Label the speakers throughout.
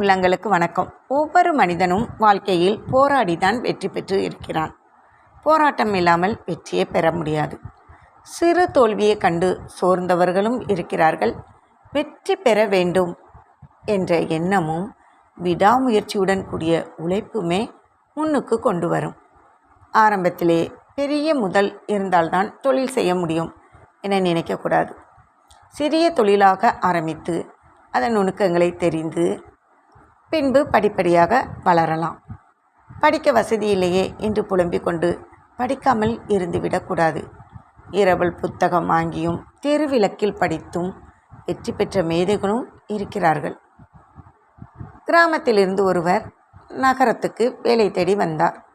Speaker 1: உள்ளங்களுக்கு வணக்கம். ஒவ்வொரு மனிதனும் வாழ்க்கையில் போராடிதான் வெற்றி பெற்று இருக்கிறான். போராட்டம் இல்லாமல் வெற்றியை பெற முடியாது. சிறு தோல்வியை கண்டு சோர்ந்தவர்களும் இருக்கிறார்கள். வெற்றி பெற வேண்டும் என்ற எண்ணமும் விடாமுயற்சியுடன் கூடிய உழைப்புமே முன்னுக்கு கொண்டு வரும். ஆரம்பத்திலே பெரிய முதல் இருந்தால்தான் தொழில் செய்ய முடியும் என நினைக்கக்கூடாது. சிறிய தொழிலாக ஆரம்பித்து அதன் நுணுக்கங்களை தெரிந்து பின்பு படிப்படியாக வளரலாம். படிக்க வசதியில்லையே என்று புலம்பிக் கொண்டு படிக்காமல் இருந்துவிடக்கூடாது இரவல் புத்தகம் வாங்கியும் தெருவிளக்கில் படித்தும் வெற்றி பெற்ற மேதைகளும் இருக்கிறார்கள். கிராமத்திலிருந்து ஒருவர் நகரத்துக்கு வேலை தேடி வந்தார்.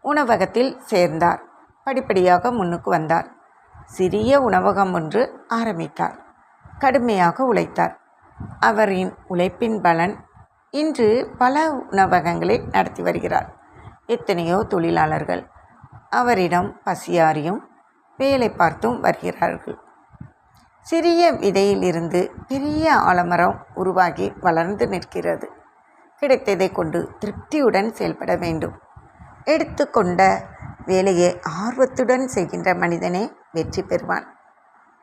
Speaker 1: உணவகத்தில் சேர்ந்தார். படிப்படியாக முன்னுக்கு வந்தார். சிறிய உணவகம் ஒன்று ஆரம்பித்தார். கடுமையாக உழைத்தார். அவரின் உழைப்பின் பலன் இன்று பல உணவகங்களை நடத்தி வருகிறார். எத்தனையோ தொழிலாளர்கள் அவரிடம் பசியாரியும் வேலை பார்த்தும் வருகிறார்கள். சிறிய விதையிலிருந்து பெரிய ஆலமரம் உருவாகி வளர்ந்து நிற்கிறது. கிடைத்ததை கொண்டு திருப்தியுடன் செயல்பட வேண்டும். எடுத்துக்கொண்ட வேலையை ஆர்வத்துடன் செய்கின்ற மனிதனே வெற்றி பெறுவான்.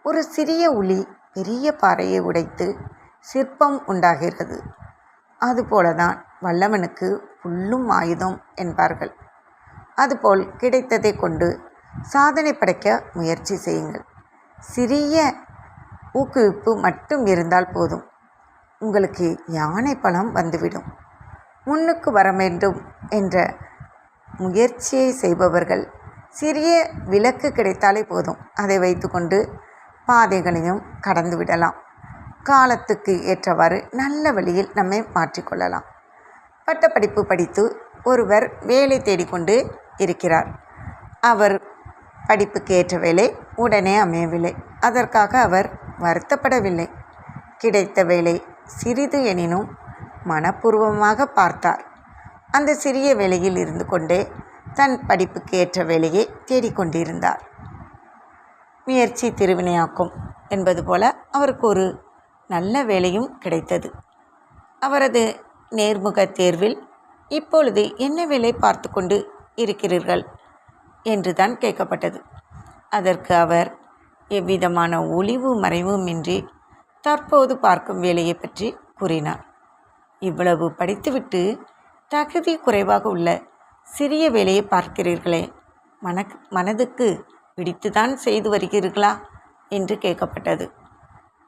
Speaker 1: ஒரு சிறிய உளி பெரிய பாறையை உடைத்து சிற்பம் உண்டாகிறது. அதுபோலதான் வல்லவனுக்கு புல்லும் ஆயுதம் என்பார்கள். அதுபோல் கிடைத்ததை கொண்டு சாதனை படைக்க முயற்சி செய்யுங்கள். சிறிய ஊக்குவிப்பு மட்டும் இருந்தால் போதும். உங்களுக்கு யானை பழம் வந்துவிடும். முன்னுக்கு வர வேண்டும் என்ற முயற்சியை செய்பவர்கள் சிறிய விலக்கு கிடைத்தாலே போதும். அதை வைத்துக்கொண்டு பாதைகளையும் கடந்து விடலாம். காலத்துக்கு ஏற்றவாறு நல்ல வழியில் நம்மை மாற்றிக்கொள்ளலாம். பட்டப்படிப்பு படித்து ஒருவர் வேலை தேடிக்கொண்டு இருக்கிறார். அவர் படிப்புக்கு ஏற்ற வேலை உடனே அமையவில்லை. அதற்காக அவர் வருத்தப்படவில்லை. கிடைத்த வேலை சிறிது எனினும் மனப்பூர்வமாக பார்த்தார். அந்த சிறிய வேலையில் இருந்து கொண்டே தன் படிப்புக்கு ஏற்ற வேலையை தேடிக்கொண்டிருந்தார். முயற்சி திருவினையாக்கும் என்பது போல அவருக்கு ஒரு நல்ல வேலையும் கிடைத்தது. அவரது நேர்முக தேர்வில் இப்பொழுது என்ன வேலை பார்த்து கொண்டு இருக்கிறீர்கள்? என்று தான் கேட்கப்பட்டது. அதற்கு அவர் எவ்விதமான ஒளிவு மறைவுமின்றி தற்போது பார்க்கும் வேலையை பற்றி கூறினார். இவ்வளவு படித்துவிட்டு தகுதி குறைவாக உள்ள சிறிய வேலையை பார்க்கிறீர்களே மனக் மனதுக்கு பிடித்துதான் செய்து வருகிறீர்களா? என்று கேட்கப்பட்டது.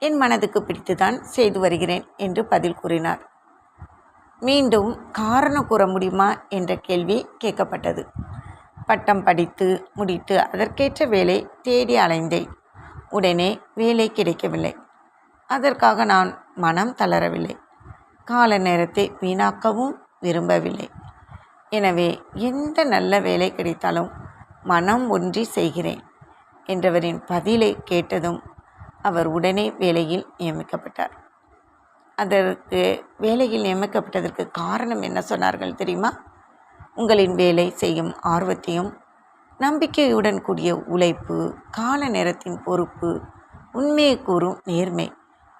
Speaker 1: என் மனதுக்கு பிடித்துதான் செய்து வருகிறேன் என்று பதில் கூறினார். மீண்டும் காரணம் கூற முடியுமா என்ற கேள்வி கேட்கப்பட்டது. பட்டம் படித்து முடித்து அதற்கேற்ற வேலை தேடி அலைந்தேன். உடனே வேலை கிடைக்கவில்லை. அதற்காக நான் மனம் தளரவில்லை. கால நேரத்தை வீணாக்கவும் விரும்பவில்லை. எனவே எந்த நல்ல வேலை கிடைத்தாலும் மனம் ஒன்றி செய்கிறேன் என்றவரின் பதிலை கேட்டதும் அவர் உடனே வேலையில் நியமிக்கப்பட்டார். அதற்கு வேலையில் நியமிக்கப்பட்டதற்கு காரணம் என்ன சொன்னார்கள் தெரியுமா? உங்களின் வேலை செய்யும் ஆர்வத்தையும் நம்பிக்கையுடன் கூடிய உழைப்பு கால நேரத்தின் பொறுப்பு உண்மையை கூறும் நேர்மை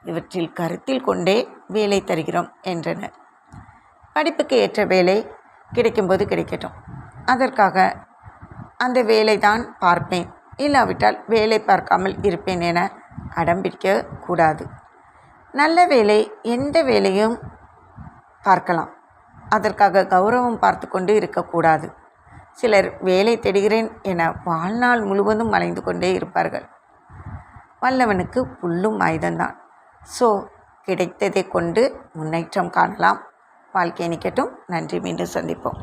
Speaker 1: இவற்றில் கருத்தில் கொண்டே வேலை தருகிறோம் என்றனர். படிப்புக்கு ஏற்ற வேலை கிடைக்கும்போது கிடைக்கட்டும். அதற்காக அந்த வேலை தான் பார்ப்பேன். இல்லாவிட்டால் வேலை பார்க்காமல் இருப்பேன் என அடம்பிடிக்க கூடாது. நல்ல வேலை எந்த வேலையும் பார்க்கலாம். அதற்காக கௌரவம் பார்த்து கொண்டு இருக்கக்கூடாது சிலர் வேலை தேடுகிறேன் என வாழ்நாள் முழுவதும் அலைந்து கொண்டே இருப்பார்கள். வல்லவனுக்கு புல்லும் ஆயுதம்தான். ஸோ கிடைத்ததை கொண்டு முன்னேற்றம் காணலாம். வாழ்க்கை நிக்கட்டும். நன்றி. மீண்டும் சந்திப்போம்.